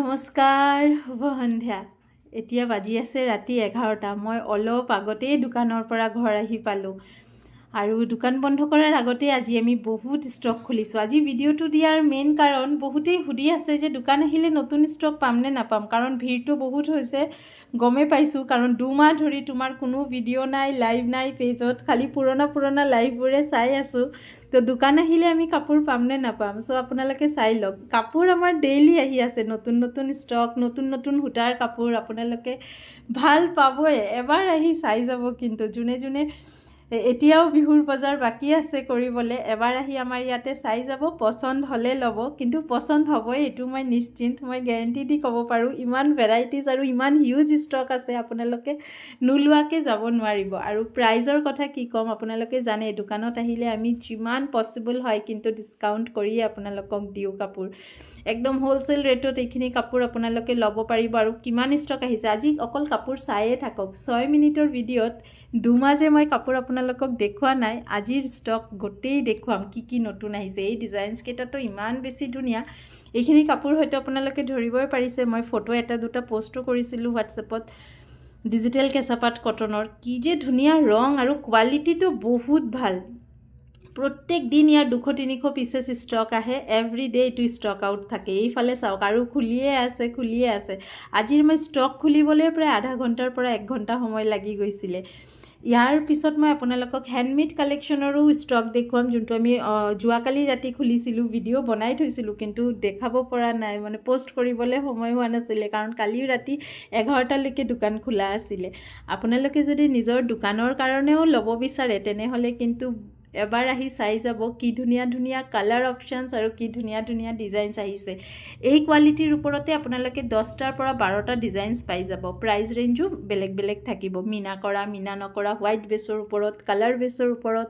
নমস্কাৰ শুভ সন্ধ্যা। এতিয়া বাজি আছে ৰাতি এঘাৰটা। মই অলপ আগতেই দোকানৰ পৰা ঘৰ আহি পালোঁ। আৰু দোকান বন্ধ কৰাৰ আগতে আজি আমি বহুত ষ্টক খুলিছোঁ। আজি ভিডিঅ'টো দিয়াৰ মেইন কাৰণ বহুতেই সুধি আছে যে দোকান আহিলে নতুন ষ্টক পামনে নাপাম। কাৰণ ভিৰটো বহুত হৈছে, গমেই পাইছোঁ। কাৰণ দুমাহ ধৰি তোমাৰ কোনো ভিডিঅ' নাই লাইভ নাই, পেজত, খালি পুৰণা পুৰণা লাইভবোৰে চাই আছোঁ। তো দোকান আহিলে আমি কাপোৰ পামনে নাপাম? চ' আপোনালোকে চাই লওক। কাপোৰ আমাৰ ডেইলি আহি আছে। নতুন নতুন ষ্টক নতুন নতুন সূতাৰ কাপোৰ আপোনালোকে ভালো পাবই এবাৰ আহি চাই যাব কিন্তু। যোনে যোনে এতিয়াও বিহুৰ বজাৰ বাকী আছে কৰিবলৈ এবাৰ আহি আমাৰ ইয়াতে চাই যাব পচন্দ হ'লে ল'ব কিন্তু পচন্দ হ'বই এইটো মই নিশ্চিন্ত মই গেৰেণ্টি দি ক'ব পাৰোঁ ইমান ভেৰাইটিজ আৰু ইমান হিউজ ষ্টক আছে আপোনালোকে নোলোৱাকৈ যাব নোৱাৰিব। আৰু প্ৰাইজৰ কথা কি ক'ম আপোনালোকে জানে দোকানত আহিলে আমি যিমান পচিবল হয় কিন্তু ডিছকাউণ্ট কৰিয়ে আপোনালোকক দিওঁ কাপোৰ। একদম হ'লচেল ৰেটত এইখিনি কাপোৰ আপোনালোকে ল'ব পাৰিব আৰু কিমান ষ্টক আহিছে আজি অকল কাপোৰ চায়ে থাকক ছয় মিনিটৰ ভিডিঅ'ত দুমাহ যে মই কাপোৰ আপোনালোকক দেখুওৱা নাই আজিৰ ষ্টক গোটেই দেখুৱাম কি কি নতুন আহিছে। এই ডিজাইনছকেইটাতো ইমান বেছি ধুনীয়া। এইখিনি কাপোৰ হয়তো আপোনালোকে ধৰিবই পাৰিছে। মই ফটো এটা দুটা পষ্টো কৰিছিলোঁ হোৱাটছএপত ডিজিটেল কেঁচাপাত কটনৰ। কি যে ধুনীয়া ৰং আৰু কোৱালিটিটো বহুত ভাল। প্ৰত্যেক দিন ইয়াৰ দুশ তিনিশ পিচেছ ষ্টক আহে। এভৰি ডে এইটো ষ্টক আউট থাকে। এইফালে চাওক আৰু খুলিয়ে আছে খুলিয়ে আছে। আজিৰ মই ষ্টক খুলিবলৈ প্ৰায় আধা ঘণ্টাৰ পৰা এক ঘণ্টা সময় লাগি গৈছিলে। ইয়াৰ পিছত মই আপোনালোকক হেণ্ডমেড কালেকশ্যনৰো ষ্টক দেখুৱাম যোনটো আমি যোৱাকালি ৰাতি খুলিছিলোঁ ভিডিঅ' বনাই থৈছিলোঁ কিন্তু দেখাব পৰা নাই মানে পষ্ট কৰিবলৈ সময় হোৱা নাছিলে কাৰণ কালিও ৰাতি এঘাৰটালৈকে দোকান খোলা আছিলে। আপোনালোকে যদি নিজৰ দোকানৰ কাৰণেও ল'ব বিচাৰে তেনেহ'লে কিন্তু এবাৰ আহি চাই যাব কি ধুনীয়া ধুনীয়া কালাৰ অপশ্যনছ আৰু কি ধুনীয়া ধুনীয়া ডিজাইনছ আহিছে। এই কোৱালিটিৰ ওপৰতে আপোনালোকে দহটাৰ পৰা বাৰটা ডিজাইনছ পাই যাব। প্ৰাইচ ৰেঞ্জো বেলেগ বেলেগ থাকিব। মীনা কৰা মীনা নকৰা হোৱাইট বেছৰ ওপৰত কালাৰ বেছৰ ওপৰত।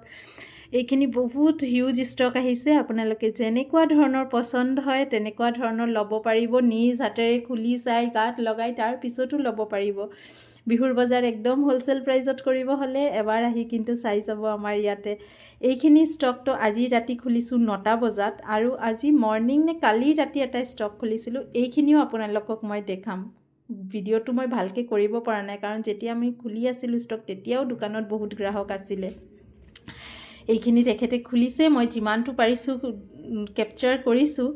এইখিনি বহুত হিউজ ষ্টক আহিছে। আপোনালোকে যেনেকুৱা ধৰণৰ পচন্দ হয় তেনেকুৱা ধৰণৰ ল'ব পাৰিব। নিজ হাতেৰে খুলি চাই গাত লগাই তাৰ পিছতো ল'ব পাৰিব। বিহুৰ বজাৰ একদম হ'লচেল প্ৰাইজত কৰিব হ'লে এবাৰ আহি কিন্তু চাই যাব আমাৰ ইয়াতে। এইখিনি ষ্টকটো আজি ৰাতি খুলিছোঁ নটা বজাত আৰু আজি মৰ্ণিং নে কালি ৰাতি এটা ষ্টক খুলিছিলোঁ এইখিনিও আপোনালোকক মই দেখাম। ভিডিঅ'টো মই ভালকৈ কৰিব পৰা নাই কাৰণ যেতিয়া আমি খুলি আছিলোঁ ষ্টক তেতিয়াও দোকানত বহুত গ্ৰাহক আছিলে। এইখিনি তেখেতে খুলিছে মই যিমানটো পাৰিছোঁ কেপচাৰ কৰিছোঁ।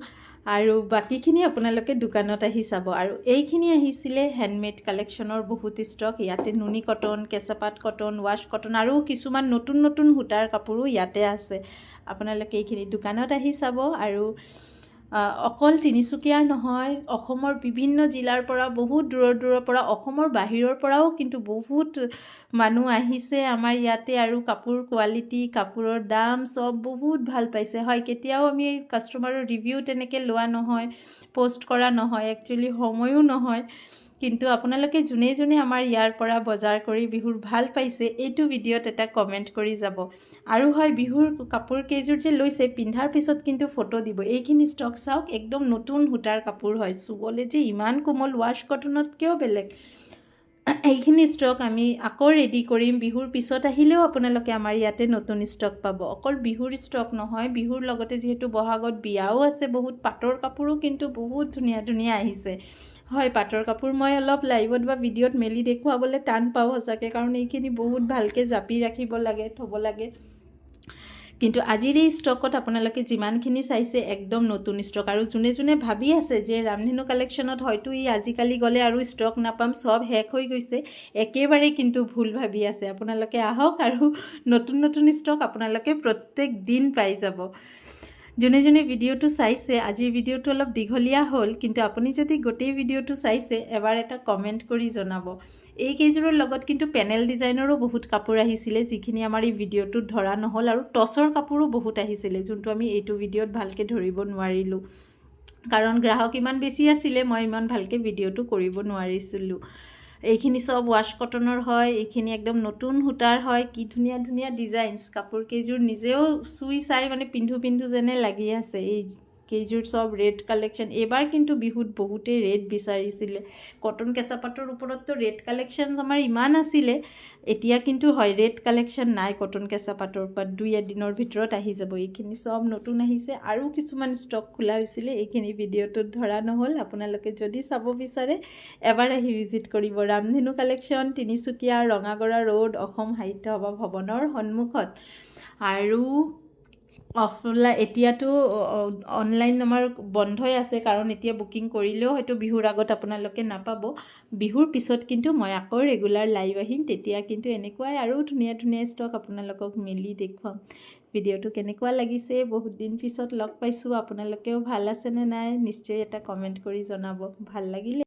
আৰু বাকীখিনি আপোনালোকে দোকানত আহি চাব। আৰু এইখিনি আহিছিলে হেণ্ডমেড কালেকশ্যনৰ বহুত ষ্টক ইয়াতে নুনি কটন কেঁচাপাত কটন ৱাছ কটন আৰু কিছুমান নতুন নতুন সূতাৰ কাপোৰো ইয়াতে আছে। আপোনালোকে এইখিনি দোকানত আহি চাব আৰু অকল তিনিচুকীয়াৰ নহয় অসমৰ বিভিন্ন জিলাৰ পৰা বহুত দূৰৰ দূৰৰ পৰা অসমৰ বাহিৰৰ পৰাও কিন্তু বহুত মানুহ আহিছে আমাৰ ইয়াতে আৰু কাপোৰ কোৱালিটি কাপোৰৰ দাম চব বহুত ভাল পাইছে। হয় কেতিয়াও আমি কাষ্টমাৰৰ ৰিভিউ তেনেকৈ লোৱা নহয় প'ষ্ট কৰা নহয় একচুৱেলি সময়ো নহয়। কিন্তু আপোনালোকে যোনে যোনে আমাৰ ইয়াৰ পৰা বজাৰ কৰি বিহুৰ ভালো পাইছে, এইটো ভিডিঅ'ত এটা কমেণ্ট কৰি যাব। আৰু হয়, বিহুৰ কাপোৰ কেইযোৰ যে লৈছে, পিন্ধাৰ পিছত কিন্তু ফটো দিব। এইখিনি ষ্টক চাওক, একদম নতুন সূতাৰ কাপোৰ হয়। চুবলৈ যে ইমান কোমল ৱাছ কটনতকৈও বেলেগ? এইখিনি ষ্টক আমি আকৌ ৰেডি কৰিম। বিহুৰ পিছত আহিলেও আপোনালোকে আমাৰ ইয়াতে নতুন ষ্টক পাব। অকল বিহুৰ ষ্টক নহয়, বিহুৰ লগতে যিহেতু বহাগত বিয়াও আছে, বহুত পাটৰ কাপোৰো কিন্তু বহুত ধুনীয়া ধুনীয়া আহিছে। হয় পাটৰ কাপোৰ মই অলপ লাইভত বা ভিডিঅ'ত মেলি দেখুৱাবলৈ টান পাওঁ সঁচাকৈ কাৰণ এইখিনি বহুত ভালকৈ জাপি ৰাখিব লাগে থ'ব লাগে। কিন্তু আজিৰ এই ষ্টকত আপোনালোকে যিমানখিনি চাইছে একদম নতুন ষ্টক। আৰু যোনে যোনে ভাবি আছে যে ৰামধেনু কালেকশ্যনত হয়তো ই আজিকালি গ'লে আৰু ষ্টক নাপাম চব শেষ হৈ গৈছে। একেবাৰে কিন্তু ভুল ভাবি আছে। আপোনালোকে আহক আৰু নতুন নতুন ষ্টক আপোনালোকে প্ৰত্যেক দিন পাই যাব। যোনে যোনে ভিডিঅ'টো চাইছে আজিৰ ভিডিঅ'টো অলপ দীঘলীয়া হ'ল, কিন্তু আপুনি যদি গোটেই ভিডিঅ'টো চাইছে, এবাৰ এটা কমেণ্ট কৰি জনাব। এইকেইযোৰৰ লগত কিন্তু পেনেল ডিজাইনৰো বহুত কাপোৰ আহিছিলে, যিখিনি আমাৰ এই ভিডিঅ'টোত ধৰা নহ'ল আৰু টচৰ কাপোৰো বহুত আহিছিলে, যোনটো আমি এইটো ভিডিঅ'ত ভালকৈ ধৰিব নোৱাৰিলোঁ। কাৰণ গ্ৰাহক ইমান বেছি আছিলে, মই ইমান ভালকৈ ভিডিঅ'টো কৰিব নোৱাৰিছিলোঁ। এইখিনি চব ৱাশ্ব কটনৰ হয়, এইখিনি একদম নতুন সূতাৰ হয়, কি ধুনীয়া ধুনীয়া ডিজাইনছ কাপোৰ কেইযোৰ নিজেও চুই চাই মানে পিন্ধো পিন্ধো যেনে লাগি আছে। এই কেইযোৰ চব ৰেড কালেকশ্যন এইবাৰ কিন্তু বিহুত বহুতেই ৰেড বিচাৰিছিলে। কটন কেঁচা পাটৰ ওপৰততো ৰেড কালেকশ্যনছ আমাৰ ইমান আছিলে। এতিয়া কিন্তু হয় ৰেড কালেকশ্যন নাই কটন কেঁচা পাটৰ ওপৰত দুই এদিনৰ ভিতৰত আহি যাব। এইখিনি চব নতুন আহিছে। আৰু কিছুমান ষ্টক খোলা হৈছিলে এইখিনি ভিডিঅ'টোত ধৰা নহ'ল। আপোনালোকে যদি চাব বিচাৰে এবাৰ আহি ভিজিট কৰিব। ৰামধেনু কালেকশ্যন তিনিচুকীয়া ৰঙাগড়া ৰোড অসম সাহিত্য সভা ভৱনৰ সন্মুখত। আৰু অফলাইন এতিয়াতো অনলাইন আমাৰ বন্ধই আছে কাৰণ এতিয়া বুকিং কৰিলেও হয়তো বিহুৰ আগত আপোনালোকে নাপাব। বিহুৰ পিছত কিন্তু মই আকৌ ৰেগুলাৰ লাইভ আহিম তেতিয়া কিন্তু এনেকুৱাই আৰু ধুনীয়া ধুনীয়া ষ্টক আপোনালোকক মেলি দেখুৱাম। ভিডিঅ'টো কেনেকুৱা লাগিছে বহুত দিন পিছত লগ পাইছোঁ আপোনালোকেও ভাল আছেনে নাই নিশ্চয় এটা কমেণ্ট কৰি জনাব। ভাল লাগিলে।